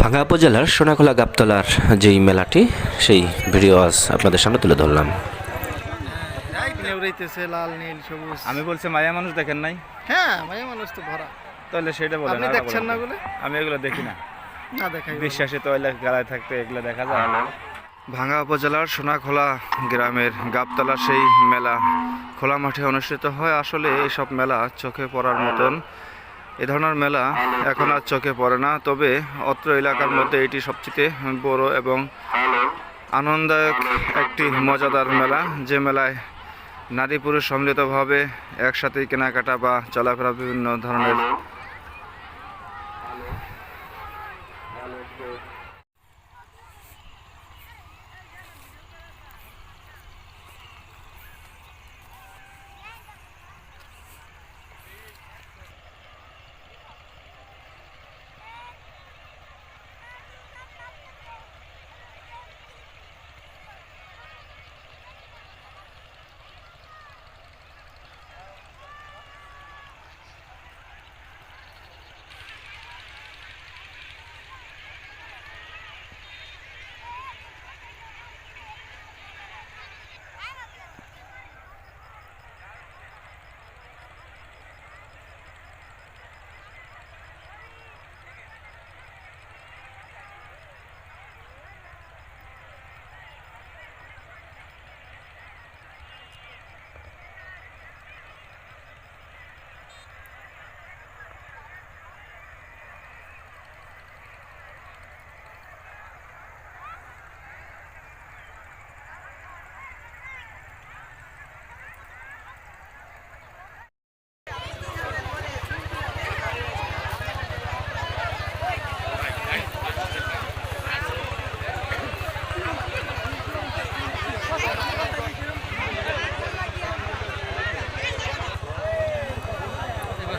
ভাঙ্গা উপজেলার সোনাখোলা গাবতলার যেই মেলাটি সেই ভিডিও আজ আপনাদের সামনে তুলে ধরলাম। লাল নীল সবুজ আমি বলছি মায়া মানুষ দেখেন নাই? হ্যাঁ মায়া মানুষ তো ভরা। তাহলে সেটা বলেন আপনি দেখছেন না। বলে? আমি এগুলো দেখি না। না দেখাই বিশ্বাসে তো এগুলো গালায় থাকতে এগুলো দেখা যায় না। ভাঙ্গা উপজেলার সোনাখোলা গ্রামের গাবতলা সেই মেলা খোলা মাঠে অনুষ্ঠিত হয়। আসলে এইসব মেলা চোখে পড়ার মতন এ ধরনের মেলা এখন আর চোখে পড়ে না, তবে অত্র এলাকার মধ্যে এটি সবচেয়ে বড় এবং আনন্দদায়ক একটি মজাদার মেলা। যে মেলায় নারী পুরুষ সম্মিলিতভাবে একসাথে কেনাকাটা বা চলাফেরা বিভিন্ন ধরনের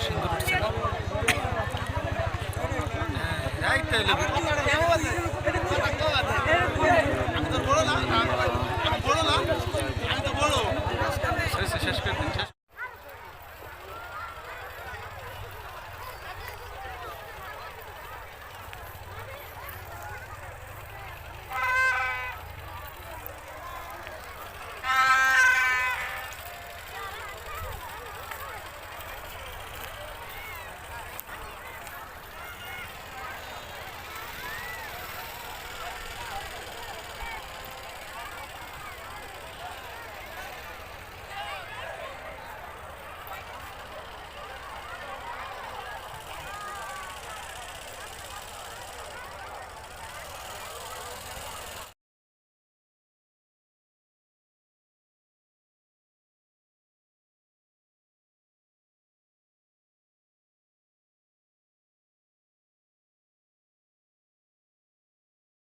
সুন্দর উঠছে। না হ্যাঁ, এই তো এলো। শেষ করে শেষ